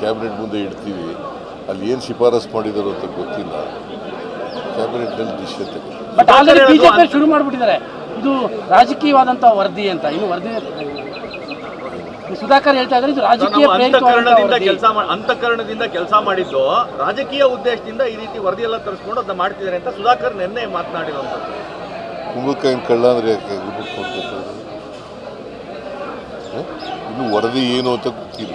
Cabinet ಮುಂದೆ ಇಡ್ತೀವಿ ಅಲ್ಲಿ ಏನು ಶಿಫಾರಸ್ ಮಾಡಿದರು ಅಂತ ಗೊತ್ತಿಲ್ಲ. ಕ್ಯಾಬಿನೆಟ್ನಲ್ಲಿ ಡಿಸಿಷನ್ ತಗೊಂಡು ಬಟ್ ಆಲ್ರೆಡಿ ಬಿಜೆಪಿ ಶುರು ಮಾಡಿಬಿಟ್ಟಿದ್ದಾರೆ. ಇದು ರಾಜಕೀಯವಾದಂಥ ವರದಿ ಅಂತ ಇನ್ನು ವರದಿ ಈ ಸುಧಾಕರ್ ಹೇಳ್ತಾ ಇದ್ದಾರೆ ಇದು ರಾಜಕೀಯ ಅಂತಕರಣದಿಂದ ಕೆಲಸ ಅಂತಃಕರಣದಿಂದ ಕೆಲಸ ಮಾಡಿದ್ದು ರಾಜಕೀಯ ಉದ್ದೇಶದಿಂದ ಈ ರೀತಿ ವರದಿ ಎಲ್ಲ ತರಿಸ್ಕೊಂಡು ಅದನ್ನ ಮಾಡ್ತಿದ್ದಾರೆ ಅಂತ ಸುಧಾಕರ್ ನಿನ್ನೆ ಮಾತನಾಡಿರುವಂಥದ್ದು. ಕುಂಬಳಕಾಯಿನ ಕಳ್ಳ ಅಂದ್ರೆ? ಇನ್ನು ವರದಿ ಏನು ಅಂತ ಗೊತ್ತಿಲ್ಲ.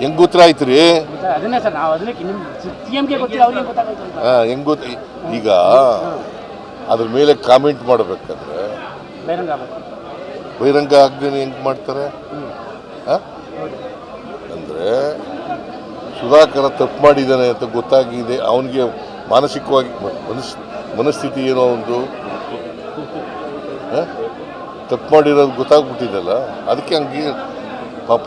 ಹೆಂಗ್ ಗೊತ್ತಾಯ್ತು ರೀ ಹೆಂಗ್ ಗೊತ್ತ ಈಗ ಅದ್ರ ಮೇಲೆ ಕಾಮೆಂಟ್ ಮಾಡಬೇಕಾದ್ರೆ ಬಹಿರಂಗ ಆಗ್ದೇನೆ ಹೆಂಗೆ ಮಾಡ್ತಾರೆ? ಅಂದ್ರೆ ಸುಧಾಕರ ತಪ್ಪು ಮಾಡಿದ್ದಾನೆ ಅಂತ ಗೊತ್ತಾಗಿದೆ ಅವನಿಗೆ ಮಾನಸಿಕವಾಗಿ ಮನಸ್ ಮನಸ್ಥಿತಿ ಏನೋ ಒಂದು? ತಪ್ಪು ಮಾಡಿರೋದು ಗೊತ್ತಾಗ್ಬಿಟ್ಟಿದೆಲ್ಲ ಅದಕ್ಕೆ ಹಂಗೆ ಪಾಪ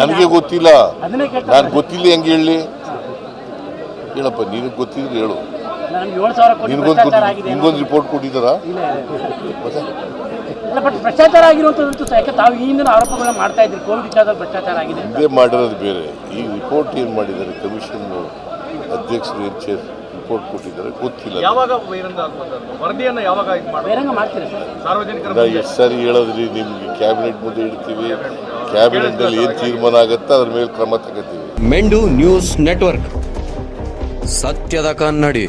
ನನಗೆ ಗೊತ್ತಿಲ್ಲ. ನಾನು ಗೊತ್ತಿಲ್ಲ ಹೆಂಗೆ ಹೇಳಿ? ಹೇಳಪ್ಪ ನಿನಗೆ ಗೊತ್ತಿದ್ರೆ ಹೇಳು. ನಿನಗೊಂದು ರಿಪೋರ್ಟ್ ಕೊಟ್ಟಿದ್ದಾರ ಭ್ರಷ್ಟಾಚಾರ ಆರೋಪಗಳನ್ನ ಮಾಡ್ತಾ ಇದ್ರಿ? ಕೋವಿಡ್ ವಿಚಾರದಲ್ಲಿ ಭ್ರಷ್ಟಾಚಾರ ಆಗಿದೆ ಅಂತ. ಇದೇ ಮಾಡಿರೋದು ಬೇರೆ. ಈ ರಿಪೋರ್ಟ್ ಏನ್ ಮಾಡಿದ್ದಾರೆ? ಕಮಿಷನ್ ಅಧ್ಯಕ್ಷರು ಏನು ಚೇರ್ ರಿಪೋರ್ಟ್ ಕೊಟ್ಟಿದ್ದಾರೆ? ಗೊತ್ತಿಲ್ಲ. ಯಾವಾಗ ವರದಿಯನ್ನು ಯಾವಾಗ ಇದು ಮಾಡೋದು ಬಹಿರಂಗ ಮಾಡ್ತೀರಾ ಸರ್? ಸಾರ್ವಜನಿಕರ ನಾ ಎಷ್ಟು ಸಾರಿ ಹೇಳೋದ್ರಿ ನಿಮ್ಗೆ ಕ್ಯಾಬಿನೆಟ್ ಮುಂದೆ ಇಡ್ತೀವಿ. ಕ್ಯಾಬಿನೆಟ್ನಲ್ಲಿ ಏನು ತೀರ್ಮಾನ ಆಗುತ್ತೆ ಅದ್ರ ಮೇಲೆ ಕ್ರಮ ತಗೋತೀವಿ. ಮೆಂಡು ನ್ಯೂಸ್ ನೆಟ್ವರ್ಕ್. ಸತ್ಯದ ಕನ್ನಡಿ.